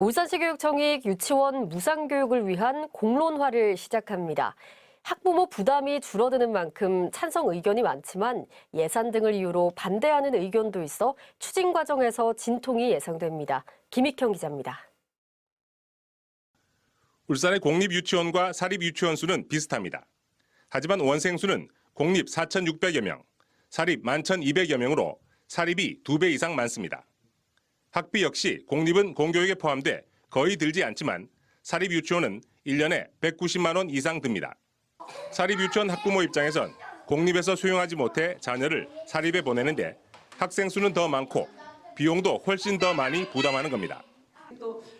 울산시 교육청이 유치원 무상교육을 위한 공론화를 시작합니다. 학부모 부담이 줄어드는 만큼 찬성 의견이 많지만 예산 등을 이유로 반대하는 의견도 있어 추진 과정에서 진통이 예상됩니다. 김익형 기자입니다. 울산의 공립 유치원과 사립 유치원 수는 비슷합니다. 하지만 원생 수는 공립 4,600여 명, 사립 11,200여 명으로 사립이 2배 이상 많습니다. 학비 역시 공립은 공교육에 포함돼 거의 들지 않지만 사립 유치원은 1년에 190만 원 이상 듭니다. 사립 유치원 학부모 입장에선 공립에서 수용하지 못해 자녀를 사립에 보내는데 학생 수는 더 많고 비용도 훨씬 더 많이 부담하는 겁니다.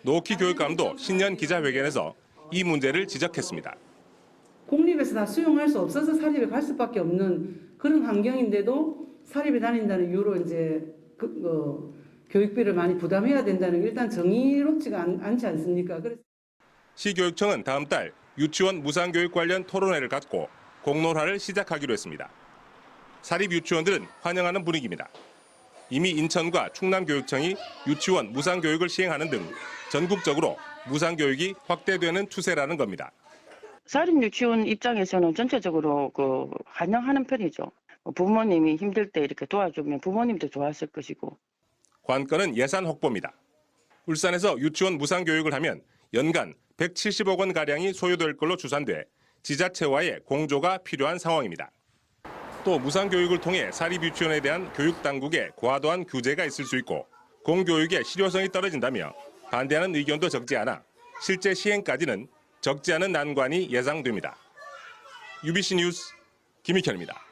노키 교육감도 신년 기자회견에서 이 문제를 지적했습니다. 공립에서 다 수용할 수 없어서 사립에 갈 수밖에 없는 그런 환경인데도 사립에 다닌다는 이유로 이제 그, 어, 교육비를 많이 부담해야 된다는 게 일단 정의롭지가 않, 않지 않습니까? 그래서 시교육청은 다음 달 유치원 무상교육 관련 토론회를 갖고 공론화를 시작하기로 했습니다. 사립 유치원들은 환영하는 분위기입니다. 이미 인천과 충남교육청이 유치원 무상교육을 시행하는 등 전국적으로 무상교육이 확대되는 추세라는 겁니다. 사립 유치원 입장에서는 전체적으로 그 환영하는 편이죠. 부모님이 힘들 때 이렇게 도와주면 부모님도 좋았을 것이고 관건은 예산 확보입니다. 울산에서 유치원 무상 교육을 하면 연간 170억 원 가량이 소요될 걸로 추산돼 지자체와의 공조가 필요한 상황입니다. 또 무상 교육을 통해 사립 유치원에 대한 교육 당국의 과도한 규제가 있을 수 있고 공교육의 실효성이 떨어진다며 반대하는 의견도 적지 않아 실제 시행까지는 적지 않은 난관이 예상됩니다. UBC 뉴스 김익현입니다.